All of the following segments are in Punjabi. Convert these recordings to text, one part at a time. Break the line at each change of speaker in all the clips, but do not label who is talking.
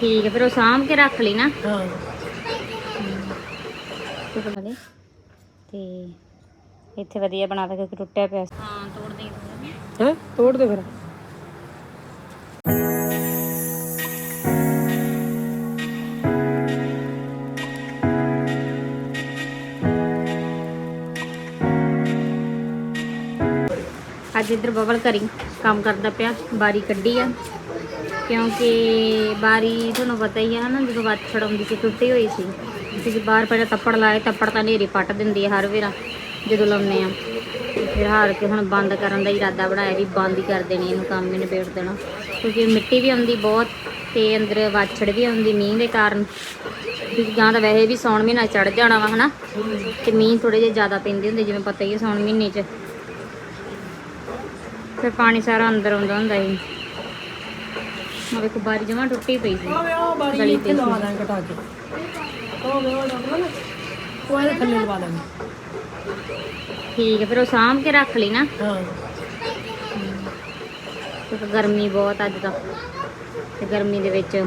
ਠੀਕ ਹੈ ਫਿਰ ਉਹ ਸਾਂਭ ਕੇ ਰੱਖ ਲਈ ਨਾ।
ਹਾਂ।
ਤੇ ਬਣਾ ਲਈ ਤੇ ਇੱਥੇ ਵਧੀਆ ਬਣਾ ਤਾ ਕਿਉਂਕਿ ਟੁੱਟਿਆ ਪਿਆ ਸੀ। ਹਾਂ ਤੋੜ ਦੇ
ਹੈ? ਤੋੜ ਦੇ ਫਿਰ।
ਅੱਜ ਇੱਧਰ ਬਬਲ ਕਰੀ ਕੰਮ ਕਰਦਾ ਪਿਆ ਬਾਰੀ ਕੱਢੀ ਆ। ਕਿਉਂਕਿ ਬਾਰੀ ਤੁਹਾਨੂੰ ਪਤਾ ਹੀ ਆ ਨਾ ਜਦੋਂ ਵੱਤ ਆਉਂਦੀ ਸੀ, ਟੁੱਟੀ ਹੋਈ ਸੀ। ਅਸੀਂ ਬਾਹਰ ਪਹਿਲਾਂ ਤੱਪੜ ਲਾਏ, ਤੱਪੜ ਤਾਂ ਨੇਰੀ ਪੱਟ ਦਿੰਦੀ ਹੈ ਹਰ ਵੇਰਾ, ਜਦੋਂ ਲਾਉਂਦੇ ਆ। ਫਿਰ ਹਾਰ ਕੇ ਹੁਣ ਬੰਦ ਕਰਨ ਦਾ ਇਰਾਦਾ ਬਣਾਇਆ ਵੀ ਬੰਦ ਹੀ ਕਰ ਦੇਣੀ, ਇਹਨੂੰ ਕੰਮ ਹੀ ਨਿਬੇੜ ਦੇਣਾ। ਕਿਉਂਕਿ ਮਿੱਟੀ ਵੀ ਆਉਂਦੀ ਬਹੁਤ ਤੇ ਅੰਦਰ ਵਾਛੜ ਵੀ ਆਉਂਦੀ ਮੀਂਹ ਦੇ ਕਾਰਨ। ਕਿਉਂਕਿ ਗਾਂ ਤਾਂ ਵੈਸੇ ਵੀ ਸੌਣ ਮਹੀਨਾ ਚੜ ਜਾਣਾ ਵਾ ਹਨਾ, ਤੇ ਮੀਂਹ ਥੋੜੇ ਜਿਹਾ ਜ਼ਿਆਦਾ ਪੈਂਦੇ ਹੁੰਦੇ, ਜਿਵੇਂ ਪਤਾ ਹੀ ਹੈ ਸੌਣ ਮਹੀਨੇ 'ਚ। ਫਿਰ ਪਾਣੀ ਸਾਰਾ ਅੰਦਰ ਆਉਂਦਾ ਹੁੰਦਾ ਸੀ। ਉਹ ਵੇਖੋ ਬਾਰੀ ਜਮਾ ਟੁੱਟੀ ਪਈ ਸੀ।
ਆ ਵੇ ਉਹ ਬਾਰੀ ਇੱਥੇ ਲਵਾ ਦਾਂਗੇ ਘਟਾ ਕੇ। ਉਹ ਵੇ ਉਹ ਲੱਗਦਾ ਨਾ। ਇਹਦੇ ਥੱਲੇ ਲਵਾ ਦਾਂਗੇ।
ਠੀਕ ਹੈ ਫਿਰ ਉਹ ਸਾਂਭ ਕੇ ਰੱਖ ਲਈ ਨਾ।
ਹਾਂ।
ਕਿਉਂਕਿ ਗਰਮੀ ਬਹੁਤ ਅੱਜ ਤਾਂ। ਤੇ ਗਰਮੀ ਦੇ ਵਿੱਚ।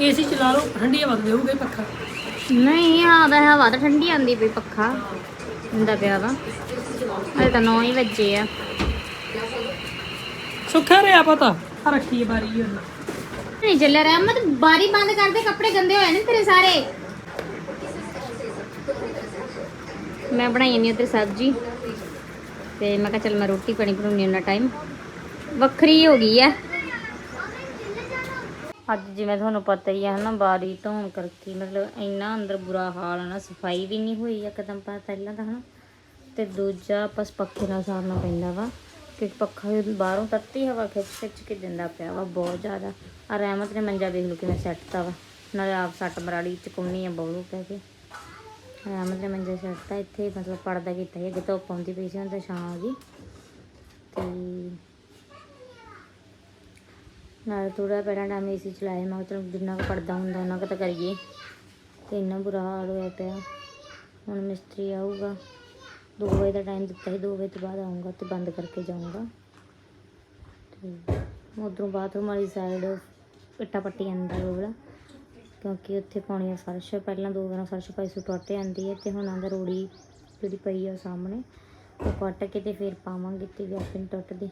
ਏਸੀ ਚਲਾ ਲਓ ਠੰਡੀ ਹਵਾ ਦੇਊਗਾ ਹੀ ਪੱਖਾ।
ਨਹੀਂ ਆਦਾ ਹਵਾ ਤਾਂ ਠੰਡੀ ਆਂਦੀ ਪਈ ਪੱਖਾ। ਹੁੰਦਾ ਪਿਆ ਵਾ। ਅਜੇ ਤਾਂ 9 ਹੀ ਵਜੇ ਆ।
ਸੁੱਖਾ ਰਿਹਾ ਪਤਾ? ਆ ਰੱਖੀ ਹੈ ਬਾਰੀ ਉਹਨੇ।
ਨਹੀਂ ਚੱਲਿਆ ਰਹਿਮਤ ਬਾਰੀ ਬੰਦ ਕਰ ਦੇ ਕੱਪੜੇ ਗੰਦੇ ਹੋਏ ਨੇ ਤੇਰੇ ਸਾਰੇ। ਮੈਂ ਬਣਾਈ ਨਹੀਂ ਉਧਰ ਸਬਜ਼ੀ। ਤੇ ਮੈਂ ਕਿਹਾ ਚੱਲ ਮੈਂ ਰੋਟੀ ਪਾਣੀ ਬਣਾਉਣੀ ਉਹਨਾਂ ਟਾਈਮ। ਵੱਖਰੀ ਹੋ ਗਈ ਆ। ਅੱਜ ਜਿਵੇਂ ਤੁਹਾਨੂੰ ਪਤਾ ਹੀ ਹੈ ਨਾ ਬਾਰੀ ਧੋਣ ਕਰਕੇ ਮਤਲਬ ਇੰਨਾ ਅੰਦਰ ਬੁਰਾ ਹਾਲ ਹੈ ਨਾ ਸਫ਼ਾਈ ਵੀ ਨਹੀਂ ਹੋਈ ਇੱਕਦਮ ਪਾ ਪਹਿਲਾਂ ਤਾਂ ਹਨਾ। ਤੇ ਦੂਜਾ ਬਸ ਪੱਖੇ ਨਾਲ ਸਾਰਨਾ ਪੈਂਦਾ ਵਾ। ਕਿ ਪੱਖਾ ਬਾਹਰੋਂ ਤੱਤੀ ਹਵਾ ਖਿੱਚ ਖਿੱਚ ਕੇ ਦਿੰਦਾ ਪਿਆ ਵਾ, ਬਹੁਤ ਜ਼ਿਆਦਾ। ਆ ਰਹਿਮਤ ਨੇ ਮੰਜਾ ਵੇਖ ਲਓ ਕਿਵੇਂ ਸੈੱਟਤਾ ਵਾ। ਨਾਲੇ ਆਪ ਸੱਟ ਮਰਾੜੀ ਚੁੰਨੀ ਆ ਬਹੂ ਕਹਿ ਕੇ। ਰਹਿਮਤ ਨੇ ਮੰਜਾ ਸੈੱਟਤਾ ਇੱਥੇ ਮਤਲਬ ਪੜਦਾ ਕੀਤਾ ਸੀ, ਅੱਗੇ ਧੁੱਪ ਆਉਂਦੀ ਪਈ ਸੀ, ਹੁਣ ਤਾਂ ਛਾਂ ਆ ਗਈ। ਤੇ ਨਾਲ ਥੋੜਾ ਪਹਿਲਾਂ ਟਾਈਮ ਏਸੀ ਚਲਾਇਆ, ਮੈਂ ਕਿਹਾ ਜਿੰਨਾ ਕੁ ਪੜਦਾ ਹੁੰਦਾ ਉਹਨਾਂ ਕੁ ਤਾਂ ਕਰੀਏ। ਤੇ ਇੰਨਾ ਬੁਰਾ ਹਾਲ ਹੋਇਆ ਪਿਆ। ਹੁਣ ਮਿਸਤਰੀ ਆਊਗਾ। 2 ਵਜੇ ਦਾ ਟਾਈਮ ਦਿੱਤਾ ਸੀ 2 ਵਜੇ ਤੋਂ ਬਾਅਦ ਆਊਗਾ ਤੇ ਬੰਦ ਕਰਕੇ ਜਾਊਂਗਾ। ਤੇ ਉਧਰੋਂ ਬਾਥਰੂਮ ਵਾਲੀ ਸਾਈਡ ਇੱਟਾਂ ਪੱਟੀ ਜਾਂਦਾ ਰੋੜਾ ਕਿਉਂਕਿ ਉੱਥੇ ਪਾਉਣੀ ਆ। ਫਰਸ਼ ਪਹਿਲਾਂ ਦੋ ਵਾਰਾਂ ਫਰਸ਼ ਪਾਈ ਸੀ ਟੁੱਟ ਜਾਂਦੀ ਹੈ ਤੇ ਹੁਣ ਆਂਦਾ ਰੋੜੀ ਜਿਹੜੀ ਪਈ ਆ ਉਹ ਸਾਹਮਣੇ, ਉਹ ਕੱਟ ਕੇ ਤੇ ਫਿਰ ਪਾਵਾਂਗੇ ਤੇ ਵੀ ਆਪੇ ਨੀ ਟੁੱਟਦੀ।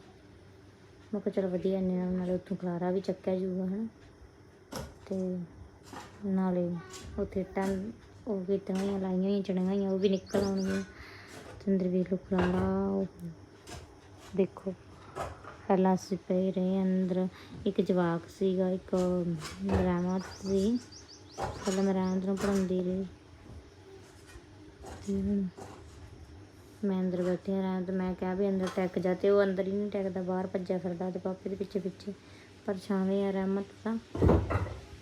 ਮੈਂ ਕਿਹਾ ਚਲੋ ਵਧੀਆ ਨੇ ਨਾਲੇ ਉੱਥੋਂ ਖਲਾਰਾ ਵੀ ਚੱਕਿਆ ਜਾਊਗਾ, ਹਨਾ। ਤੇ ਨਾਲੇ ਉੱਥੇ ਟਾਂ ਉਹ ਕੀਤੀਆਂ ਹੋਈਆਂ ਲਾਈਆਂ ਹੋਈਆਂ ਚੜੀਆਂ ਹੋਈਆਂ, ਉਹ ਵੀ ਨਿਕਲ ਆਉਣਗੀਆਂ। ਤੇ ਅੰਦਰ ਵੇਖ ਲਓ ਦੇਖੋ। ਪਹਿਲਾਂ ਅਸੀਂ ਪਏ ਰਹੇ ਅੰਦਰ, ਇੱਕ ਜਵਾਕ ਸੀਗਾ, ਇੱਕ ਮਰਾਮਤ ਸੀ। ਪਹਿਲਾਂ ਮਰਾਮਤ ਨੂੰ ਪੜਾਉਂਦੀ ਰਹੀ। ਮੈਂ ਅੰਦਰ ਬੈਠੀ ਰਾਂ ਤੇ ਮੈਂ ਕਿਹਾ ਵੀ ਅੰਦਰ ਟੈਕ ਜਾ, ਤੇ ਉਹ ਅੰਦਰ ਹੀ ਨਹੀਂ ਟੈਕਦਾ ਬਾਹਰ ਭੱਜਿਆ ਫਿਰਦਾ ਤੇ ਪਾਪੇ ਦੇ ਪਿੱਛੇ ਪਿੱਛੇ। ਪਰ ਛਾਵੇਂ ਆ ਰਹਿਮਤ ਤਾਂ।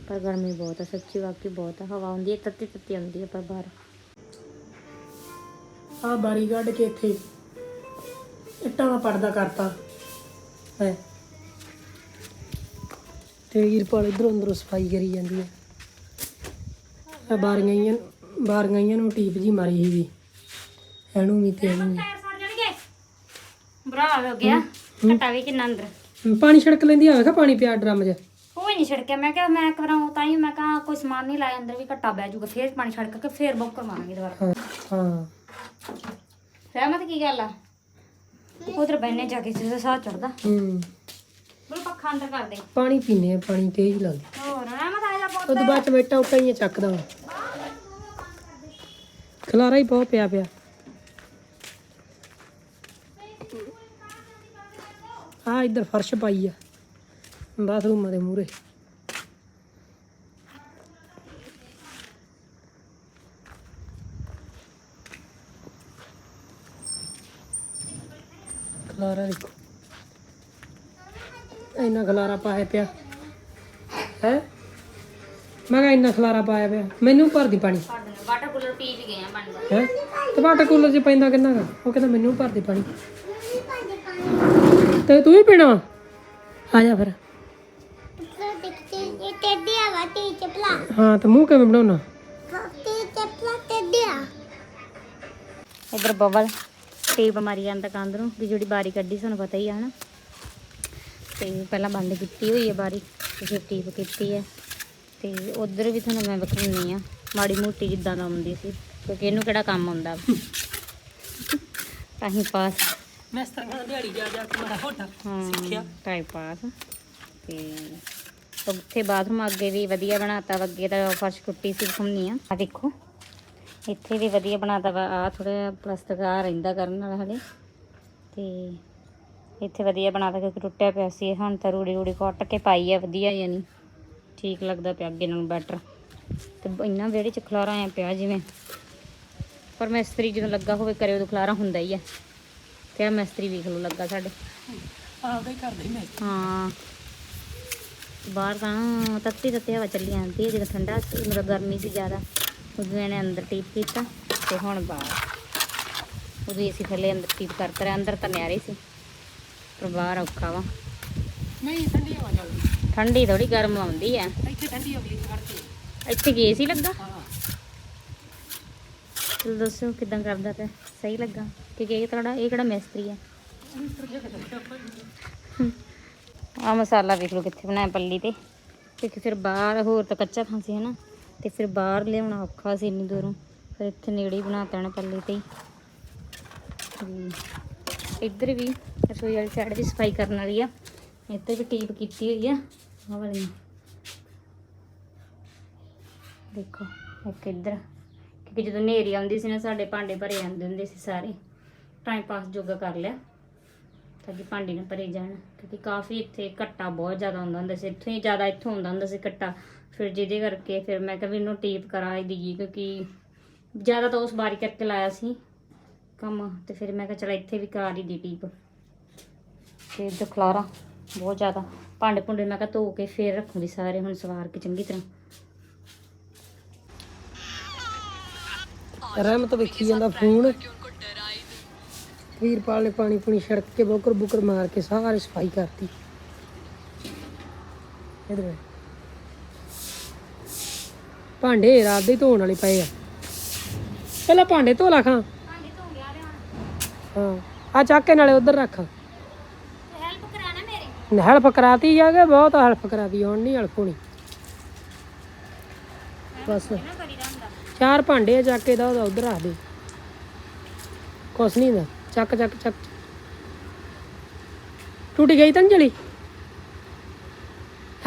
ਪਰ ਗਰਮੀ ਬਹੁਤ ਆ, ਸੱਚੀ ਵਾਕਈ ਬਹੁਤ ਆ, ਹਵਾ ਆਉਂਦੀ ਹੈ, ਤੱਤੀ ਤੱਤੀ ਆਉਂਦੀ ਹੈ, ਪਰ ਬਾਹਰ।
ਆ ਬਾਰੀ ਕੱਢ ਕੇ ਇੱਥੇ ਇੱਟਾਂ ਦਾ ਪਰਦਾ ਕਰਤਾ। ਹੈ। ਤੇ ਵੀਰਪਾਲ ਇਧਰੋਂ ਅੰਦਰੋਂ ਸਫ਼ਾਈ ਕਰੀ ਜਾਂਦੀ ਹੈ। ਆ ਬਾਰੀਆਂ ਹੀ ਬਾਰੀਆਂ ਹੀ ਨੂੰ ਟੀਪ ਜੀ ਮਾਰੀ ਸੀਗੀ। ਇਹਨੂੰ ਵੀ ਤੇ ਇਹਨੂੰ ਵੀ।
ਟਾਇਰ ਸੜ ਜਾਣਗੇ? ਬੁਰਾ ਹੋ ਗਿਆ। ਘਟਾ ਵੀ ਕਿੰਨਾ ਅੰਦਰ?
ਪਾਣੀ ਛੜਕ ਲੈਂਦੀ ਆ ਵੇਖਾ ਪਾਣੀ ਪਿਆ ਡਰਮ 'ਚ
ਕੋਈ ਨਹੀਂ ਛੜਕਿਆ। ਮੈਂ ਕਿਹਾ ਮੈਂ ਕਰਾਂ ਤਾਂ ਹੀ ਮੈਂ ਕਿਹਾ ਕੋਈ ਸਮਾਨ ਨਹੀਂ ਲਾਇਆ ਅੰਦਰ ਵੀ ਘਟਾ ਬਹਿ ਜਾਊਗਾ। ਫੇਰ ਪਾਣੀ ਛੜਕ ਕੇ ਫੇਰ ਬੁੱਕ ਕਰਵਾਵਾਂਗੇ ਦੁਬਾਰਾ।
ਹਾਂ ਹਾਂ।
ਰਹਿਮਤ ਕੀ ਗੱਲ ਆ? ਉਧਰ ਬੈਨੇ ਜਾ ਕੇ ਜਿਸ ਸਾਹ ਚੜਦਾ।
ਹੂੰ।
ਬੋਲ ਪੱਖਾ ਅੰਦਰ ਕਰ ਦੇ।
ਪਾਣੀ ਪੀਨੇ ਆ ਪਾਣੀ ਤੇਜ਼ ਲੱਗਦਾ।
ਹੋਰ ਰਹਿਮਤ ਆ ਜਾ ਪੁੱਤ।
ਉਹਦੇ ਬਾਅਦ ਚ ਬੈਠਾ ਉੱਟਾਂ ਹੀ ਚੱਕਦਾ ਵਾਂ। ਖਲਾਰਾ ਹੀ ਬਹੁਤ ਪਿਆ ਪਿਆ। ਆ ਇੱਧਰ ਫਰਸ਼ ਪਾਈ ਆ। ਬਾਥਰੂਮ ਦੇ ਮੂਰੇ ਖਲਾਰਾ ਦੇਖੋ ਇੰਨਾ ਖਲਾਰਾ ਪਾਇਆ ਪਿਆ। ਹੈ? ਮੈਂ ਕਿਹਾ ਇੰਨਾ ਖਲਾਰਾ ਪਾਇਆ ਪਿਆ। ਮੈਨੂੰ ਭਰਦੀ ਪਾਣੀ।
ਵਾਟਰ ਕੂਲਰ ਪੀ ਵੀ ਗਏ ਆ ਬਣਦਾ
ਹੈ? ਤੇ ਵਾਟਰ ਕੂਲਰ 'ਚ ਪੈਂਦਾ ਕਿੰਨਾ ਗਾ ਉਹ ਕਹਿੰਦਾ ਮੈਨੂੰ ਭਰਦੀ ਪਾਣੀ। ਤੇ ਤੂੰ ਵੀ ਪੀਣਾ ਵਾ? ਆ ਜਾ ਫਿਰ। ਹਾਂ ਤੇ ਮੂੰਹ ਕਿਵੇਂ ਬਣਾਉਣਾ?
ਇਧਰ ਬਬਲ। ਟੇਪ ਮਾਰੀ ਜਾਂਦਾ ਕੰਧ ਨੂੰ ਵੀ ਜਿਹੜੀ ਬਾਰੀ ਕੱਢੀ ਸਾਨੂੰ ਪਤਾ ਹੀ ਆ ਹਨਾ? ਤੇ ਪਹਿਲਾਂ ਬੰਦ ਕੀਤੀ ਹੋਈ ਹੈ ਬਾਰੀ ਤੇ ਫਿਰ ਟੀਪ ਕੀਤੀ ਹੈ ਤੇ ਉਧਰ ਵੀ ਤੁਹਾਨੂੰ ਮੈਂ ਵਿਖਾਉਣੀ ਆ ਮਾੜੀ ਮੋਟੀ ਜਿੱਦਾਂ ਦਾ ਆਉਂਦੀ ਸੀ ਕਿਉਂਕਿ ਇਹਨੂੰ ਕਿਹੜਾ ਕੰਮ ਆਉਂਦਾ ਟਾਈਮ ਪਾਸ।
ਮੈਂ ਸਰਗਾ ਦਿਹਾੜੀ ਜਾ ਜਾ ਕੇ ਮਾੜਾ ਹੋਟਾ ਸਿੱਖਿਆ।
ਹਾਂ ਟਾਈਮ ਪਾਸ ਤੇ ਉੱਥੇ ਬਾਥਰੂਮ ਅੱਗੇ ਵੀ ਵਧੀਆ ਬਣਾਤਾ ਅੱਗੇ ਤਾਂ ਫਰਸ਼ ਕੁੱਟੀ ਸੀ ਘੁੰਮਣੀ ਆ। ਆ ਦੇਖੋ। ਇੱਥੇ ਵੀ ਵਧੀਆ ਬਣਾਤਾ ਵਾ ਆ ਥੋੜਾ ਪਲਸਤਰ ਆ ਰਹਿੰਦਾ ਕਰਨ ਵਾਲਾ ਹਲੇ। ਤੇ ਇੱਥੇ ਵਧੀਆ ਬਣਾਤਾ ਕਿਉਂਕਿ ਟੁੱਟਿਆ ਪਿਆ ਸੀ ਹੁਣ ਤਾਂ ਰੂੜੀ ਰੂੜੀ ਕੱਟ ਕੇ ਪਾਈ ਆ ਵਧੀਆ ਯਾਨੀ ਠੀਕ ਲੱਗਦਾ ਪਿਆ ਅੱਗੇ ਨਾਲੋਂ ਬੈਟਰ ਤੇ ਇੰਨਾ ਵਿਹੜੇ ਚ ਖਲਾਰਾ ਆਇਆ ਪਿਆ ਜਿਵੇਂ। ਪਰ ਮਿਸਤਰੀ ਜਦੋਂ ਲੱਗਾ ਹੋਵੇ ਕਰੇ ਉਦੋਂ ਖਲਾਰਾ ਹੁੰਦਾ ਹੀ ਆ। ਤੇ ਆ ਮਿਸਤਰੀ ਵੇਖ ਲਓ ਲੱਗਾ ਸਾਡੇ।
ਆਪਦਾ ਹੀ ਕਰਦਾ ਮੈਂ
ਹਾਂ ਬਾਹਰ ਤਾਂ ਤੱਤੀ ਤੱਤੀ ਹਵਾ ਚੱਲੀ ਜਾਂਦੀ ਹੈ ਜਦੋਂ ਠੰਡਾ ਸੀ ਮਤਲਬ ਗਰਮੀ ਸੀ ਜ਼ਿਆਦਾ। ਉਦੋਂ ਇਹਨੇ ਅੰਦਰ ਟੀਪ ਕੀਤਾ ਤੇ ਹੁਣ ਬਾਹਰ। ਉਦੋਂ ਏਸੀ ਥੱਲੇ ਅੰਦਰ ਟੀਪ ਕਰਤਾ ਰਿਹਾ ਅੰਦਰ ਤਾਂ ਨਿਆਰੇ ਸੀ ਪਰ ਬਾਹਰ ਔਖਾ ਵਾ।
ਨਹੀਂ ਠੰਡੀ ਹਵਾ ਚੱਲਦੀ।
ਠੰਡੀ ਥੋੜੀ ਗਰਮ ਆਉਂਦੀ ਆ
ਇੱਥੇ ਠੰਡੀ ਅਗਲੀ ਕਰਦੇ
ਇੱਥੇ ਗਏ ਸੀ ਲੱਗਾ?
ਹਾਂ।
ਚਲੋ ਦੱਸੋ ਕਿਦਾਂ ਕਰਦਾ ਪਿਆ? ਸਹੀ ਲੱਗਾ? ਕਿ ਇਹ ਤੁਹਾਡਾ ਇਹ ਕਿਹੜਾ ਮਿਸਤਰੀ ਆ ਆ ਮਸਾਲਾ ਵੇਖ ਲਓ ਕਿੱਥੇ ਬਣਾਇਆ ਪੱਲੀ ਤੇ। ਤੇ ਫਿਰ ਬਾਹਰ ਹੋਰ ਤਾਂ ਕੱਚਾ ਥਾਂ ਸੀ ਹਨਾ? ਤੇ ਫਿਰ ਬਾਹਰ ਲਿਆਉਣਾ ਔਖਾ ਸੀ ਇੰਨੀ ਦੂਰੋਂ। ਫਿਰ ਇੱਥੇ ਨੇੜੇ ਹੀ ਬਣਾ ਨਾ ਪੱਲੀ ਤੇ ਹੀ। ਇੱਧਰ ਵੀ ਰਸੋਈ ਵਾਲੀ ਸਾਈਡ ਵੀ ਸਫ਼ਾਈ ਕਰਨ ਵਾਲੀ ਆ। ਇੱਧਰ ਵੀ ਟੀਪ ਕੀਤੀ ਹੋਈ ਆ। ਆਹ ਵਾਲੀ। ਦੇਖੋ, ਇੱਕ ਇੱਧਰ। ਕਿਉਂਕਿ ਜਦੋਂ ਨੇਰੀ ਆਉਂਦੀ ਸੀ ਨਾ, ਸਾਡੇ ਭਾਂਡੇ ਭਰੇ ਜਾਂਦੇ ਹੁੰਦੇ ਸੀ ਸਾਰੇ। ਟਾਈਮ ਪਾਸ ਜੋਗਾ ਕਰ ਲਿਆ। ਤਾਂ ਕਿ ਭਾਂਡੇ ਨਾ ਭਰੇ ਜਾਣ ਕਿਉਂਕਿ ਕਾਫੀ ਇੱਥੇ ਘੱਟਾ ਬਹੁਤ ਜ਼ਿਆਦਾ ਹੁੰਦਾ ਹੁੰਦਾ ਸੀ, ਇੱਥੋਂ ਹੀ ਜ਼ਿਆਦਾ ਇੱਥੋਂ ਹੁੰਦਾ ਹੁੰਦਾ ਸੀ ਘੱਟਾ। ਫਿਰ ਜਿਹਦੇ ਕਰਕੇ ਫਿਰ ਮੈਂ ਕਿਹਾ ਵੀ ਇਹਨੂੰ ਟੀਪ ਕਰਾ ਦਈਏ ਕਿਉਂਕਿ ਜ਼ਿਆਦਾ ਤਾਂ ਉਸ ਬਾਰੀ ਕਰਕੇ ਲਾਇਆ ਸੀ ਕੰਮ, ਤੇ ਫਿਰ ਮੈਂ ਕਿਹਾ ਚਲ ਇੱਥੇ ਵੀ ਕਰਾ ਹੀ ਦੀ ਟੀਪ ਤੇ ਇੱਧਰ ਬਹੁਤ ਜ਼ਿਆਦਾ, ਭਾਂਡੇ ਭੁੰਡੇ ਮੈਂ ਕਿਹਾ ਧੋ ਕੇ ਫਿਰ ਰੱਖੂਗੀ ਸਾਰੇ ਹੁਣ ਸਵਾਰ ਕੇ ਚੰਗੀ ਤਰ੍ਹਾਂ।
ਰਹਿਮਤ ਵੇਖੀ ਜਾਂਦਾ ਫੋਨ। ਵੀਰਪਾਲ ਨੇ ਪਾਣੀ ਪੂਣੀ ਛੜਕ ਕੇ ਬੋਕਰ ਬੁਕਰ ਮਾਰ ਕੇ ਸਾਰੀ ਸਫ਼ਾਈ ਕਰਤੀ। ਇਧਰ ਭਾਂਡੇ ਰਾਤ ਦੇ ਧੋਣ ਵਾਲੇ ਪਏ ਆ। ਪਹਿਲਾਂ ਭਾਂਡੇ ਧੋ ਲਾ ਖਾਂ।
ਭਾਂਡੇ ਧੋ ਗਿਆ
ਹਾਂ ਆ ਚੱਕ ਕੇ ਨਾਲੇ ਉਧਰ ਰੱਖ।
ਹੈਲਪ ਕਰਾਣਾ ਮੇਰੀ?
ਹੈਲਪ ਕਰਾਤੀ ਆ ਕਿ ਬਹੁਤ ਹੈਲਪ ਕਰਾਤੀ ਹੁਣ ਨਹੀਂ ਹੈਲਪ ਹੋਣੀ। ਬਸ। ਚਾਰ ਭਾਂਡੇ ਆ ਚੱਕ ਕੇ ਦਾ ਉਹਦਾ ਉਧਰ ਰੱਖ ਦੇ। ਕੁਛ ਨਹੀਂ ਦਾ ਚੱਕ ਚੱਕ ਚੱਕ। ਟੁੱਟ ਗਈ ਤਾਂ ਜਲੀ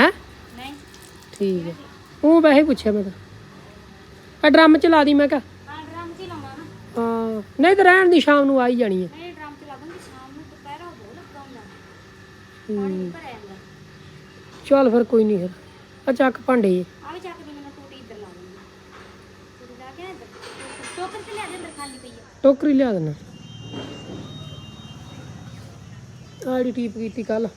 ਹੈ?
ਨਹੀਂ।
ਠੀਕ ਹੈ। ਉਹ ਵੈਸੇ ਪੁੱਛਿਆ ਮੈਂ ਤਾਂ। ਆ ਡਰਮ ਚ ਲਾ ਦੀ ਮੈਂ ਕਿਹਾ।
ਹਾਂ ਡਰਮ ਚ ਹਾਂ
ਨਹੀਂ ਤਾਂ ਰਹਿਣ ਦੀ ਸ਼ਾਮ ਨੂੰ ਆ ਹੀ ਜਾਣੀ ਹੈ।
ਨਹੀਂ ਡਰਮ ਚ ਲਾ ਦੂੰਗੀ ਸ਼ਾਮ ਨੂੰ ਦੁਪਹਿਰਾ ਬਹੁਤ ਲੱਗਾ ਹੁੰਦਾ।
ਹੂੰ।
ਪਾਣੀ ਭਰਿਆ ਜਾਂਦਾ।
ਚੱਲ ਫਿਰ ਕੋਈ ਨਹੀਂ ਫਿਰ। ਆ ਚੱਕ ਭਾਂਡੇ।
ਆ ਵੀ ਚੱਕ ਦੇ ਮੈਂ ਟੂਟੀ ਇੱਧਰ ਲਾ ਦੂੰਗੀ। ਟੂਟੀ ਲਾ ਕੇ ਇੱਧਰ। ਟੋਕਰ ਤੇ ਲਿਆ ਦੇ ਅੰਦਰ ਖਾਲੀ ਪਈ ਆ।
ਟੋਕਰੀ ਲਿਆ ਦੇਣਾ ਆੜੀ ਟੀਪ ਕੀਤੀ ਕੱਲ।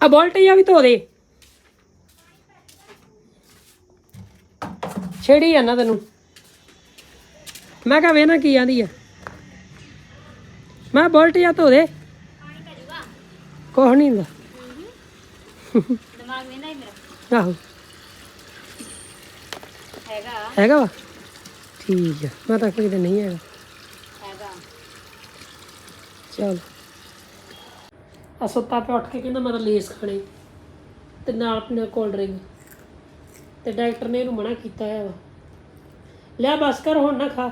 ਆ ਬੋਲਟੀਆਂ ਵੀ ਧੋ ਦੇ। ਛੇੜੀ ਆ ਨਾ ਤੈਨੂੰ। ਮੈਂ ਕਹਾਂ ਵੇਨਾ ਕੀ ਆਂਦੀ ਆ। ਮੈਂ ਬੋਲਟੀਆਂ ਧੋ ਦੇ। ਕੁਛ ਨਹੀਂ ਹੁੰਦਾ।
ਦਿਮਾਗ ਵੇਂਦਾ ਹੀ ਮੇਰਾ।
ਆਹੋ।
ਹੈਗਾ।
ਹੈਗਾ ਵਾ? ਠੀਕ ਆ। ਮੈਂ ਤਾਂ ਕਿਤੇ ਨਹੀਂ
ਹੈਗਾ।
ਚਲ। ਆ ਸੁੱਤਾ ਪਿਆ ਉੱਠ ਕੇ ਕਹਿੰਦਾ ਮੈਂ ਤਾਂ ਲੇਸ ਖਾਣੇ। ਤੇ ਨਾਲ ਪੀਣਾ ਕੋਲਡ ਡਰਿੰਕ ਤੇ ਡਾਕਟਰ ਨੇ ਇਹਨੂੰ ਮਨਾ ਕੀਤਾ ਹੈ ਵਾ। ਲੈ ਬਸ ਕਰ ਹੁਣ ਨਾ ਖਾ।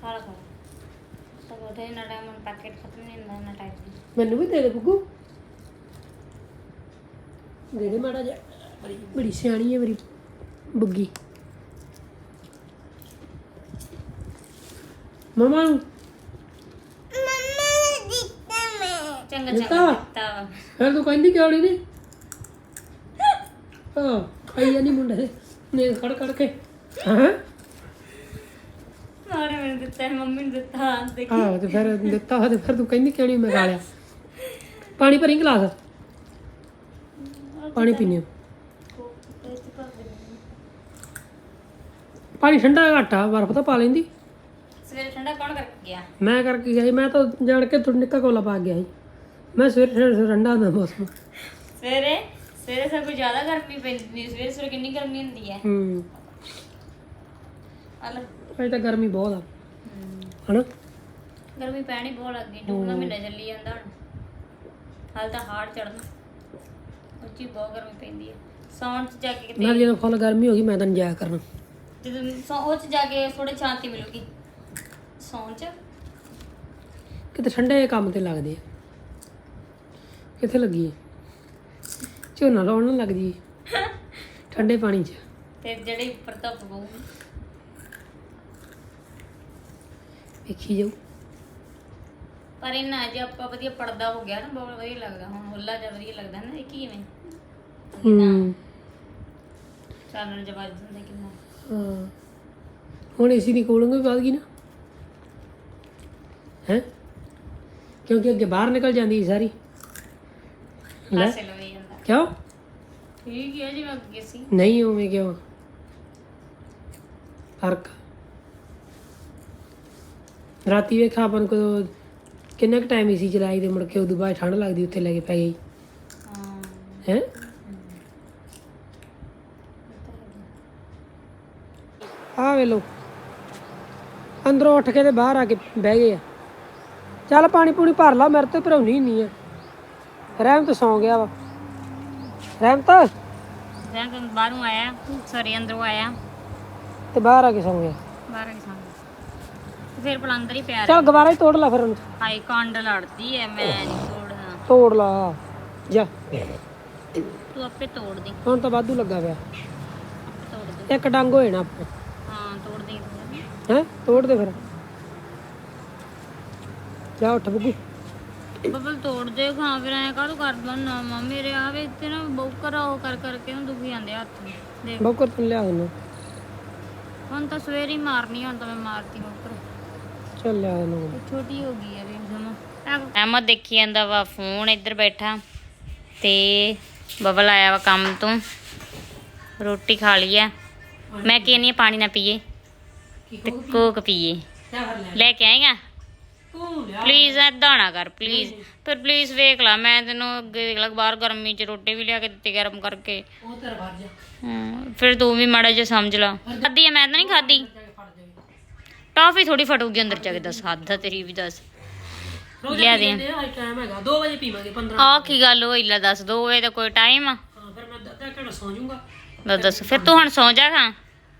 ਖਾ ਲਾ ਖਾ ਸਭ ਉਹਦੇ ਨਾਲ ਟਾਈਮ ਪੈਕੇਟ ਖਤਮ ਨਹੀਂ ਹੁੰਦਾ ਨਾ ਟਾਈਮ
ਮੈਨੂੰ ਵੀ ਦੇ ਦੇ ਗੁੱਗੂ ਦੇ ਦੇ ਮਾੜਾ ਜਿਹਾ। ਬੜੀ ਬੜੀ ਸਿਆਣੀ ਹੈ ਮੇਰੀ ਬੁੱਗੀ। ਮਮਾ ਨੂੰ
ਚੰਗਾ
ਦਿੱਤਾ?
ਚੰਗਾ ਦਿੱਤਾ
ਫਿਰ ਤੂੰ ਕਹਿੰਦੀ ਕਿਉਂ ਨਹੀਂ ਹਾਂ ਖਾਈ ਜਾਨੀ ਮੁੰਡੇ ਦੇ ਨੇ ਖੜ ਖੜ ਕੇ। ਹਾਂ?
ਮਾਰੇ ਮੈਨੂੰ ਦਿੱਤਾ ਮੰਮੀ ਨੂੰ ਦਿੱਤਾ ਦੇਖ।
ਆਹ ਤੇ ਫਿਰ ਦਿੱਤਾ ਹੋਇਆ ਤੇ ਫਿਰ ਤੂੰ ਕਹਿੰਦੀ ਕਿਉਂ ਨਹੀਂ ਮੈਂ ਖਾ ਲਿਆ? ਪਾਣੀ ਭਰੀ ਗਲਾਸ? ਪਾਣੀ ਪੀਨੇ ਪਾਣੀ ਠੰਡਾ ਘਾਟਾ ਬਰਫ਼ ਤਾਂ ਪਾ ਲੈਂਦੀ।
ਸਵੇਰੇ ਠੰਡਾ ਕੌਣ ਕਰਕੇ ਗਿਆ?
ਮੈਂ ਕਰਕੇ ਗਿਆ ਸੀ ਮੈਂ ਤਾਂ ਜਾਣ ਕੇ ਥੋੜੀ ਨਿੱਕਾ ਕੋਲਾ ਪਾ ਗਿਆ ਸੀ। ਮੈਂ ਸਵੇਰੇ ਸਵੇਰੇ ਠੰਡਾ ਹੁੰਦਾ ਮੌਸਮ।
ਸਵੇਰੇ ਸਵੇਰੇ ਸਭ ਜ਼ਿਆਦਾ ਗਰਮੀ ਪੈਂਦੀ ਸਵੇਰੇ ਸਵੇਰੇ ਕਿੰਨੀ ਗਰਮੀ ਹੁੰਦੀ ਹੈ।
ਹੂੰ।
ਹਲ
ਅਜੇ ਤਾਂ ਗਰਮੀ ਬਹੁਤ ਆ। ਹਨਾ?
ਗਰਮੀ ਪੈਣੀ ਬਹੁਤ ਲੱਗ ਗਈ ਡੂੰਗਾ ਮਹੀਨਾ ਚੱਲੀ ਜਾਂਦਾ ਹੁਣ। ਹਾਲ ਤਾਂ ਹਾੜ ਚੜਨਾ ਉੱਚੀ ਬਹੁਤ ਗਰਮੀ ਪੈਂਦੀ ਹੈ। ਸੌਣ ਚ ਜਾ ਕੇ ਕਿਤੇ
ਮੈਂ ਜਦੋਂ ਫੁੱਲ ਗਰਮੀ ਹੋ ਗਈ ਮੈਂ ਤਾਂ ਕਰਨਾ।
ਜਦੋਂ ਸੌ ਉਹ ਚ ਜਾ ਕੇ ਥੋੜੀ ਸ਼ਾਂਤੀ ਮਿਲੂਗੀ। ਸੌਣ ਚ।
ਕਿਤੇ ਠੰਡੇ ਕੰਮ ਤੇ ਲੱਗਦੇ ਆ। ਕਿੱਥੇ ਲੱਗੀ? ਝੋਨਾ ਲਾਉਣ ਨੂੰ ਲੱਗਦੀ। ਹੈ। ਠੰਡੇ ਪਾਣੀ 'ਚ।
ਤੇ ਜਿਹੜੀ ਉੱਪਰ ਧੁੱਪ ਪਊਗੀ।
ਵੇਖੀ ਜਾਊ।
ਪਰ ਇਹਨਾਂ ਜੇ ਆਪਾਂ ਵਧੀਆ ਪੜਦਾ ਹੋ ਗਿਆ ਨਾ ਬਹੁਤ ਵਧੀਆ ਲੱਗਦਾ। ਹੁਣ ਹੁੱਲਾ ਜਿਹਾ ਵਧੀਆ ਲੱਗਦਾ ਨਾ ਇਹ ਕੀ ਐਵੇਂ?
ਹੂੰ।
ਚਾਨਣ ਜਵਾਜ ਦਿੰਦਾ ਕਿੰਨਾ।
ਹਾਂ। ਹੁਣ ਏਸੀ ਦੀ ਕੂਲਿੰਗ ਵੀ ਵੱਧ ਗਈ ਨਾ। ਹੈ? ਕਿਉਂਕਿ ਅੱਗੇ ਬਾਹਰ ਨਿਕਲ ਜਾਂਦੀ ਸੀ ਸਾਰੀ। ਲੈ।
ਹਾਸੇ ਲਵੇ ਜਾਂਦਾ।
ਕਿਉਂ?
ਠੀਕ ਹੈ ਜਿਵੇਂ ਅੱਗੇ ਸੀ।
ਨਹੀਂ ਉਵੇਂ ਕਿਉਂ? ਫ਼ਰਕ। ਰਾਤੀ ਵੇਖਾ ਆਪਾਂ ਨੂੰ ਕਦੋਂ ਕਿੰਨਾ ਕੁ ਟਾਈਮ ਏਸੀ ਚਲਾਈ ਦੇ ਮੁੜ ਕੇ ਉਦੋਂ ਬਾਅਦ ਠੰਡ ਲੱਗਦੀ ਉੱਥੇ ਲੈ ਕੇ ਪੈ ਗਈ।
ਹਾਂ।
ਹੈ? ਆ ਵੇ ਲੋ ਅੰਦਰੋਂ ਉੱਠ ਕੇ ਤੇ ਬਾਹਰ ਆ ਕੇ ਬਹਿ ਗਏ ਆ। ਚੱਲ ਪਾਣੀ ਪੂਣੀ ਭਰ ਲਾ ਮੇਰੇ ਤੇ ਭਰਾਉਣੀ ਨਹੀਂ ਆ। ਰਹਿਮਤ ਸੌਂ ਗਿਆ ਵਾ। ਰਹਿਮਤ
ਕਿ ਬਾਹਰੋਂ ਆਇਆ ਸੌਰੀ ਅੰਦਰੋਂ ਆਇਆ।
ਤੇ ਬਾਹਰ ਆ ਕੇ ਸੌਂ ਗਿਆ।
ਬਾਹਰ ਨਹੀਂ ਸਾਂ ਫਿਰ ਭਲਾ ਅੰਦਰ ਹੀ ਪਿਆ
ਚੱਲ ਗਵਾਰਾ ਹੀ ਤੋੜ ਲਾ ਫਿਰ ਉਹਨੂੰ।
ਹਾਈ ਕੰਡ ਲੜਦੀ ਐ ਮੈਂ ਨਹੀਂ ਤੋੜਨਾ।
ਤੋੜ ਲਾ। ਜਾ।
ਤੂੰ ਆਪੇ ਤੋੜ ਦੇ।
ਹੁਣ ਤਾਂ ਵਾਧੂ ਲੱਗਾ ਪਿਆ।
ਆਪੇ ਤੋੜ ਦੇ।
ਇੱਕ ਡੰਗ ਹੋਏ ਨਾ ਆਪਣਾ
ਹਾਂ ਤੋੜ ਦੇ।
ਹੈ? ਤੋੜ ਦੇ ਫਿਰ। ਜਾ ਉੱਠ ਬੁੱਗੂ।
ਬੱਬਲ ਤੋੜ ਦੇ ਖਾਂ ਫਿਰ ਐ ਕਾਹਦੋਂ ਕਰਦਾ ਨਾ ਮਾ ਮੇਰੇ ਆਵੇ ਤੇ ਨਾ ਬੌਕਰ ਉਹ ਕਰ ਕਰਕੇ ਨਾ ਦੁਖੀ ਜਾਂਦੇ ਹੱਥ ਦੇਖ।
ਬੌਕਰ ਤੂੰ ਲਿਆ ਉਹਨੂੰ।
ਹੁਣ ਤਾਂ ਸਵੇਰੇ ਹੀ ਮਾਰਨੀ ਹੁਣ ਤਾਂ ਮੈਂ ਮਾਰਤੀ ਬੌਕਰ।
ਚੱਲ ਲਿਆ ਉਹਨੂੰ।
ਉਹ ਛੋਟੀ ਹੋ ਗਈ ਹੈ ਵੇਖ ਜਮਾ। ਅਹਿਮਦ ਦੇਖੀ ਜਾਂਦਾ ਵਾ ਫੋਨ ਇੱਧਰ ਬੈਠਾ। ਤੇ ਬਬਲ ਆਇਆ ਵਾ ਕੰਮ ਤੋਂ। ਰੋਟੀ ਖਾ ਲਈ ਆ। ਮੈਂ ਕਹਿੰਨੀ ਆ ਪਾਣੀ ਨਾ ਪੀਏ। ਤੇ ਕੋਕ ਪੀਏ। ਲੈ ਕੇ ਆਏਗਾ?
ਤੂੰ ਲਿਆ
ਪਲੀਜ਼ ਏਦਾਂ ਨਾ ਕਰ ਪਲੀਜ਼ ਫਿਰ ਪਲੀਜ਼ ਵੇਖ ਲਾ ਮੈਂ ਤੈਨੂੰ ਅੱਗੇ ਦੇਖ ਲਾ ਬਾਹਰ ਗਰਮੀ 'ਚ ਰੋਟੀ ਵੀ ਲਿਆ ਕੇ ਦਿੱਤੀ ਗਰਮ ਕਰਕੇ।
ਉਹ ਤੇਰਾ ਵੱਜ ਜਾ।
ਹਾਂ, ਫਿਰ ਤੂੰ ਵੀ ਮਾੜਾ ਜਿਹਾ ਸਮਝ ਲਾ। ਖਾਦੀ ਆ ਮੈਂ ਤਾਂ ਨਹੀਂ ਖਾਦੀ
ਜਾ ਕੇ ਫੜ ਜਾਵੇ
ਟਾਫੀ ਥੋੜੀ ਫਟੂਗੀ ਅੰਦਰ ਜਾ ਕੇ ਦੱਸ ਹੱਦ ਆ ਤੇਰੀ ਵੀ ਦੱਸ।
ਰੋਜ਼
ਲਿਆ ਦੇ।
ਲੈਂਦੇ ਆ ਟਾਈਮ ਹੈਗਾ। 2 ਵਜੇ ਪੀਵਾਂਗੇ 15
ਆ ਕੀ ਗੱਲ ਹੋਈ ਲੈ ਦੱਸ ਦੋ ਵਜੇ ਦਾ ਕੋਈ ਟਾਈਮ ਆ?
ਹਾਂ ਫਿਰ ਮੈਂ ਅੱਧਾ ਘੰਟਾ ਸੌਂ ਜਾਊਂਗਾ।
ਲੈ ਦੱਸ ਫਿਰ ਤੂੰ ਹੁਣ ਸੌਂ ਜਾ ਖਾਂ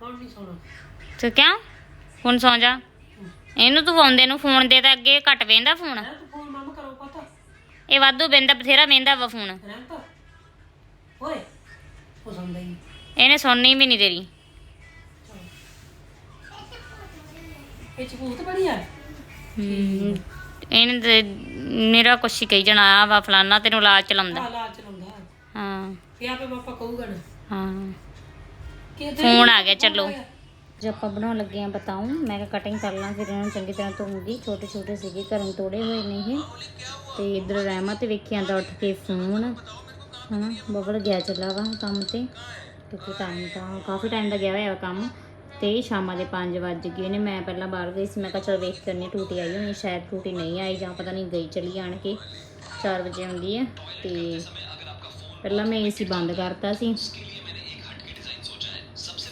ਹੁਣ ਨਹੀਂ ਸੌਣਾ।
ਤੇ ਕਿਉਂ? ਹੁਣ ਸੌਂ ਜਾ। ਇਹਨੂੰ ਤੂੰ ਆਉਂਦੇ ਨੂੰ ਫੋਨ ਦੇ ਤਾਂ ਅੱਗੇ ਘੱਟ ਵੇਂਦਾ ਫੋਨ।
ਹੈ ਤੂੰ ਫੋਨ ਮਾਮਾ ਕਰੋ ਪਤਾ।
ਇਹ ਵਾਧੂ ਵੇਂਦਾ ਬਥੇਰਾ ਵੇਂਦਾ ਵਾ ਫੋਨ।
ਰਹਿੰਦਾ ਓਏ ਉਹ ਸੌਂਦਾ ਹੀ ਨਹੀਂ।
ਇਹਨੇ ਸੁਣਨੀ ਵੀ ਨਹੀਂ ਤੇਰੀ।
ਇਹ ਚ ਭੂਤ ਬੜੀ ਆ?
ਹਮ, ਇਹਨੇ ਤੇ ਮੇਰਾ ਕੁਛ ਹੀ ਕਹੀ ਜਾਣਾ ਆ ਵਾ ਫਲਾਨਾ ਤੈਨੂੰ ਲਾਲ ਚਲਾਉਂਦਾ ਹਾਂ।
ਫੇ ਆਪੇ ਪਾਪਾ ਕਹੂਗਾ ਨਾ।
ਹਾਂ।
ਕਿ
ਫੋਨ ਆ ਗਿਆ ਚਲੋ। ਜੇ ਆਪਾਂ ਬਣਾਉਣ ਲੱਗੇ ਆ ਬਤਾਉਂ ਮੈਂ ਕਿਹਾ ਕਟਿੰਗ ਕਰ ਲਾਂ, ਫਿਰ ਇਹਨਾਂ ਨੂੰ ਚੰਗੀ ਤਰ੍ਹਾਂ ਧੋਉਂਗੀ ਛੋਟੇ ਛੋਟੇ ਸੀਗੇ, ਘਰੋਂ ਤੋੜੇ ਹੋਏ ਨੇ ਇਹ। ਤੇ ਇਧਰ ਰਹਿਮਤ ਵੇਖੀ ਆਂਦਾ ਉੱਠ ਕੇ ਫੋਨ। ਹਨਾ, ਬਬਲ ਗਿਆ ਚੱਲਾ ਵਾ ਕੰਮ ਤੇ। ਕਿਉਂਕਿ ਟਾਈਮ ਤਾਂ ਕਾਫੀ ਟਾਈਮ ਦਾ ਗਿਆ ਹੋਇਆ ਵਾ ਕੰਮ। ਤੇ ਸ਼ਾਮਾਂ ਦੇ 5 ਵੱਜ ਗਏ ਨੇ, ਮੈਂ ਪਹਿਲਾਂ ਬਾਹਰ ਗਈ ਸੀ, ਮੈਂ ਕਿਹਾ ਚਲ ਵੇਖ ਕਰਨੀ ਟੂਟੀ ਆਈ ਹੋਣੀ, ਸ਼ਾਇਦ ਟੂਟੀ ਨਹੀਂ ਆਈ ਜਾਂ ਪਤਾ ਨਹੀਂ ਗਈ ਚਲੀ ਆਣ ਕੇ। 4 ਵਜੇ ਆਉਂਦੀ ਹੈ ਤੇ ਪਹਿਲਾਂ ਮੈਂ ਏਸੀ ਬੰਦ ਕਰਤਾ ਸੀ।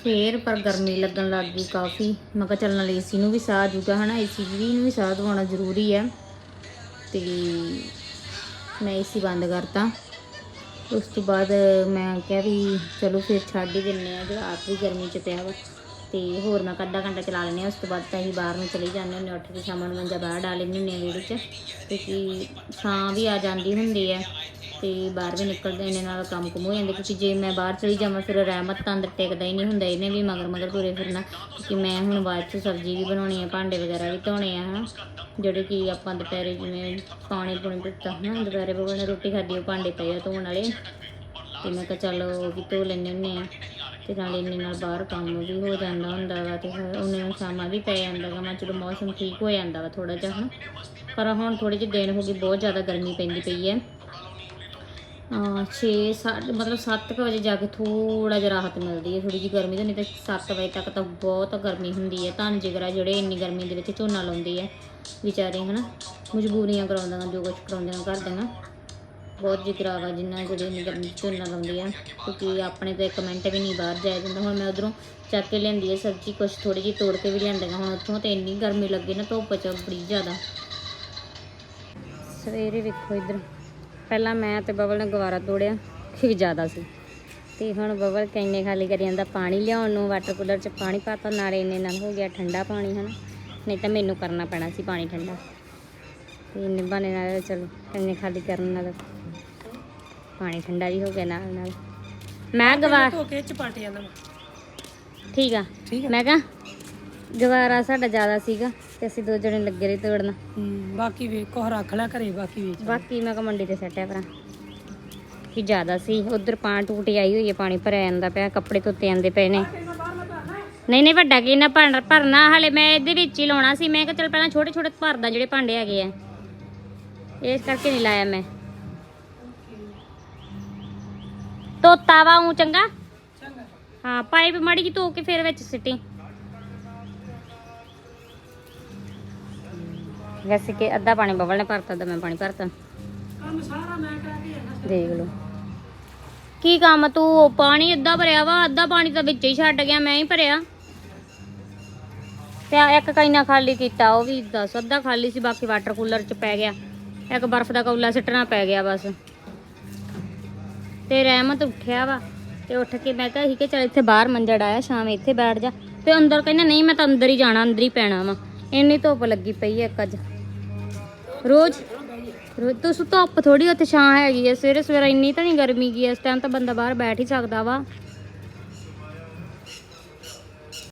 ਫੇਰ ਪਰ ਗਰਮੀ ਲੱਗਣ ਲੱਗ ਗਈ ਕਾਫੀ। ਮੈਂ ਕਿਹਾ ਚੱਲ ਨਾਲ ਏਸੀ ਨੂੰ ਵੀ ਸਾਹ ਜੂਗਾ ਹਨਾ? ਏਸੀ ਵੀ ਨੂੰ ਵੀ ਸਾਹ ਦਵਾਉਣਾ ਜ਼ਰੂਰੀ ਹੈ। ਤੇ ਮੈਂ ਏਸੀ ਬੰਦ ਕਰਤਾ। ਉਸ ਤੋਂ ਬਾਅਦ ਮੈਂ ਕਿਹਾ ਵੀ ਚਲੋ ਫਿਰ ਛੱਡ ਹੀ ਦਿੰਨੇ ਆ ਜਿਹੜਾ ਆਪ ਵੀ ਗਰਮੀ ਚ ਪਿਆ ਵਾ। ਤੇ ਹੋਰ ਮੈਂ ਅੱਧਾ ਘੰਟਾ ਚਲਾ ਲੈਂਦੇ ਆ ਉਸ ਤੋਂ ਬਾਅਦ ਤਾਂ ਅਸੀਂ ਬਾਹਰ ਨੂੰ ਚਲੇ ਜਾਂਦੇ ਹੁੰਦੇ ਹਾਂ, ਉੱਠ ਕੇ ਸ਼ਾਮ ਨੂੰ ਮੰਜਾ ਬਾਹਰ ਡਾਲ ਲੈਂਦੇ ਹੁੰਦੇ ਆ ਵਿਹੜੇ 'ਚ। ਕਿਉਂਕਿ ਛਾਂ ਵੀ ਆ ਜਾਂਦੀ ਹੁੰਦੀ ਹੈ। ਤੇ ਬਾਹਰ ਵੀ ਨਿਕਲਦੇ ਇਹਨੇ ਨਾਲ ਕੰਮ ਕੁਮ ਹੋ ਜਾਂਦੇ, ਕਿਉਂਕਿ ਜੇ ਮੈਂ ਬਾਹਰ ਚਲੀ ਜਾਵਾਂ, ਫਿਰ ਰਹਿਮਤ ਤਾਂ ਅੰਦਰ ਟਿਕਦਾ ਹੀ ਨਹੀਂ ਹੁੰਦਾ, ਇਹਨੇ ਵੀ ਮਗਰ ਮਗਰ ਤੁਰੇ ਫਿਰਨਾ। ਕਿ ਮੈਂ ਹੁਣ ਬਾਅਦ 'ਚ ਸਬਜ਼ੀ ਵੀ ਬਣਾਉਣੀ ਹੈ ਭਾਂਡੇ ਵਗੈਰਾ ਵੀ ਧੋਣੇ ਆ, ਹਨਾ। ਜਿਹੜੇ ਕਿ ਆਪਾਂ ਦੁਪਹਿਰੇ ਜਿਵੇਂ ਪਾਣੀ ਪੁਣੀ ਦਿੱਤਾ, ਹਨਾ, ਦੁਪਹਿਰੇ ਬਗਲ ਰੋਟੀ ਖਾਧੀ, ਉਹ ਭਾਂਡੇ ਪਏ ਆ ਧੋਣ ਵਾਲੇ। ਤੇ ਮੈਂ ਕਿਹਾ ਚੱਲ ਉਹ ਵੀ ਧੋ ਲੈਂਦੇ ਹੁੰਦੇ ਆ, ਤੇ ਨਾਲ ਇੰਨੇ ਨਾਲ ਬਾਹਰ ਕੰਮ ਵੀ ਹੋ ਜਾਂਦਾ ਹੁੰਦਾ ਵਾ, ਤੇ ਫਿਰ ਉਹਨੇ ਸ਼ਾਮਾਂ ਵੀ ਪੈ ਜਾਂਦਾ ਗਾ ਮੈਂ ਚਲੋ ਮੌਸਮ ਠੀਕ ਹੋ ਜਾਂਦਾ ਵਾ ਥੋੜਾ ਜਿਹਾ, ਹਨਾ। ਪਰ ਹੁਣ ਥੋੜੇ ਜਿਹੇ ਦਿਨ ਹੋ ਗਈ, ਬਹੁਤ ਜ਼ਿਆਦਾ ਗਰਮੀ ਪੈਂਦੀ ਪਈ ਹੈ। ਅਹ ਛੇ ਸਾਢੇ ਮਤਲਬ 7 ਵਜੇ ਜਾ ਕੇ ਥੋੜਾ ਜਿਹਾ ਰਾਹਤ ਮਿਲਦੀ ਹੈ ਥੋੜੀ ਜਿਹੀ ਗਰਮੀ ਤੋਂ ਨਹੀਂ ਤਾਂ 7 ਵਜੇ ਤੱਕ ਤਾਂ ਬਹੁਤ ਗਰਮੀ ਹੁੰਦੀ ਹੈ। ਧੰਨ ਜਿਗਰਾ ਜਿਹੜੇ ਇੰਨੀ ਗਰਮੀ ਦੇ ਵਿੱਚ ਝੋਨਾ ਲਾਉਂਦੇ ਆ, ਵਿਚਾਰੇ, ਹਨਾ? ਮਜਬੂਰੀਆਂ ਕਰਾਉਂਦੀਆਂ ਜੋ ਕੁਝ ਕਰਾਉਂਦੀਆਂ ਕਰਦੀਆਂ ਬਹੁਤ ਜਿਗਰਾ ਵਾ ਜਿੰਨਾ ਜਿਹੜੇ ਇੰਨੀ ਗਰਮੀ ਝੋਨਾ ਲਾਉਂਦੇ ਆ, ਕਿਉਂਕਿ ਆਪਣੇ ਤਾਂ ਇੱਕ ਮਿੰਟ ਵੀ ਨਹੀਂ ਬਾਹਰ ਜਾਇਆ ਜਾਂਦਾ। ਹੁਣ ਮੈਂ ਉਧਰੋਂ ਚੱਕ ਕੇ ਲਿਆਂਦੀ ਹੈ ਸਬਜ਼ੀ, ਕੁਛ ਥੋੜੀ ਜਿਹੀ ਤੋੜ ਕੇ ਵੀ ਲਿਆਂਦੀਆਂ ਹੁਣ ਉੱਥੋਂ ਤੇ ਇੰਨੀ ਗਰਮੀ ਲੱਗੀ ਨਾ, ਧੁੱਪ 'ਚ ਬੜੀ ਜ਼ਿਆਦਾ। ਸਵੇਰੇ ਵੇਖੋ ਇੱਧਰ। ਪਹਿਲਾਂ ਮੈਂ ਤੇ ਬਬਲ ਨੇ ਗਵਾਰਾ ਤੋੜਿਆ ਕਿ ਜ਼ਿਆਦਾ ਸੀ। ਤੇ ਹੁਣ ਬਬਲ ਕੈਨੇ ਖਾਲੀ ਕਰੀ ਜਾਂਦਾ ਪਾਣੀ ਲਿਆਉਣ ਨੂੰ ਵਾਟਰ ਕੂਲਰ 'ਚ ਪਾਣੀ ਪਾਤਾ ਨਾਲੇ ਇੰਨੇ ਨਾਲ ਹੋ ਗਿਆ ਠੰਡਾ ਪਾਣੀ ਹਨਾ। ਨਹੀਂ ਤਾਂ ਮੈਨੂੰ ਕਰਨਾ ਪੈਣਾ ਸੀ ਪਾਣੀ ਠੰਡਾ। ਤੇ ਇੰਨੇ ਬਹਾਨੇ ਨਾਲ ਚਲੋ ਕੈਨੇ ਖਾਲੀ ਕਰਨ ਨਾਲ ਪਾਣੀ ਠੰਡਾ ਵੀ ਹੋ ਗਿਆ ਨਾਲ ਨਾਲ। ਮੈਂ ਗਵਾ
ਧੋ ਕੇ ਜਾਂਦਾ
ਠੀਕ ਆ। ਮੈਂ ਕਹਾ ਗਵਾਰਾ ਸਾਡਾ ਜ਼ਿਆਦਾ ਸੀਗਾ ਤੇ ਅਸੀਂ ਦੋ ਜਣੇ ਲੱਗੇ ਰਹੇ ਤੋੜਨਾ।
ਬਾਕੀ ਵੇਖ ਕੋ ਰੱਖ ਲਿਆ ਘਰੇ ਬਾਕੀ ਵੇਚ
ਬਾਕੀ ਮੈਂ ਕਿਹਾ ਮੰਡੀ ਤੇ ਸੱਟਿਆ ਭਰਾ। ਕਿ ਜ਼ਿਆਦਾ ਸੀ ਉਧਰ ਪਾਣੀ ਟੂਟੀ ਆਈ ਹੋਈ ਹੈ ਪਾਣੀ ਭਰਿਆ ਜਾਂਦਾ ਪਿਆ ਕੱਪੜੇ ਧੋਤੇ ਜਾਂਦੇ ਪਏ ਨੇ। ਨਹੀਂ ਨਹੀਂ ਵੱਡਾ ਕੀ ਨਾ ਭਰ- ਭਰਨਾ ਹਲੇ ਮੈਂ ਇਹਦੇ ਵਿੱਚ ਹੀ ਲਾਉਣਾ ਸੀ ਮੈਂ ਕਿਹਾ ਚਲ ਪਹਿਲਾਂ ਛੋਟੇ ਛੋਟੇ ਭਰਦਾ ਜਿਹੜੇ ਭਾਂਡੇ ਹੈਗੇ ਆ। ਇਸ ਕਰਕੇ ਨਹੀਂ ਲਾਇਆ ਮੈਂ। ਧੋਤਾ ਵਾ ਉਹ ਚੰਗਾ? ਹਾਂ ਪਾਈਪ ਮਾੜੀ ਜੀ ਧੋ ਕੇ ਫਿਰ ਵਿੱਚ ਸਿੱਟੀ। ਵੈਸੇ ਕਿ ਅੱਧਾ ਪਾਣੀ ਬਬਲ ਨੇ ਭਰਤਾ ਅੱਧਾ ਮੈਂ ਪਾਣੀ ਭਰਤਾ।
ਕੰਮ ਸਾਰਾ ਮੈਂ ਕਰਕੇ ਜਾਣਾ
ਦੇਖ ਲਓ। ਕੀ ਕੰਮ ਤੂੰ? ਪਾਣੀ ਅੱਧਾ ਭਰਿਆ ਵਾ ਅੱਧਾ ਪਾਣੀ ਤਾਂ ਵਿੱਚ ਹੀ ਛੱਡ ਗਿਆ ਮੈਂ ਹੀ ਭਰਿਆ। ਤੇ ਆਹ ਇੱਕ ਕਈਨਾ ਖਾਲੀ ਕੀਤਾ ਉਹ ਵੀ ਦੱਸ ਅੱਧਾ ਖਾਲੀ ਸੀ ਬਾਕੀ ਵਾਟਰ ਕੂਲਰ ਚ ਪੈ ਗਿਆ। ਇੱਕ ਬਰਫ਼ ਦਾ ਕੌਲਾ ਸਿੱਟਣਾ ਪੈ ਗਿਆ ਬਸ। ਤੇ ਰਹਿਮਤ ਉੱਠਿਆ ਵਾ ਤੇ ਉੱਠ ਕੇ ਮੈਂ ਕਿਹਾ ਸੀ ਕਿ ਚਲ ਇੱਥੇ ਬਾਹਰ ਮੰਜਾ ਡਾਇਆ ਸ਼ਾਮ ਇੱਥੇ ਬੈਠ ਜਾ। ਤੇ ਅੰਦਰ ਕਹਿੰਦਾ ਨਹੀਂ ਮੈਂ ਤਾਂ ਅੰਦਰ ਹੀ ਜਾਣਾ ਅੰਦਰ ਹੀ ਪੈਣਾ ਵਾ। ਇੰਨੀ ਧੁੱਪ ਲੱਗੀ ਪਈ ਐ ਇੱਕ ਅੱਜ। ਰੋਜ਼ ਰੋਜ਼ ਤੋਂ ਧੁੱਪ ਥੋੜੀ ਉੱਥੇ ਛਾਂ ਹੈਗੀ ਹੈ ਸਵੇਰੇ ਸਵੇਰੇ ਇੰਨੀ ਤਾਂ ਨਹੀਂ ਗਰਮੀ ਗਈ ਇਸ ਟਾਈਮ ਤਾਂ ਬੰਦਾ ਬਾਹਰ ਬੈਠ ਹੀ ਸਕਦਾ ਵਾ।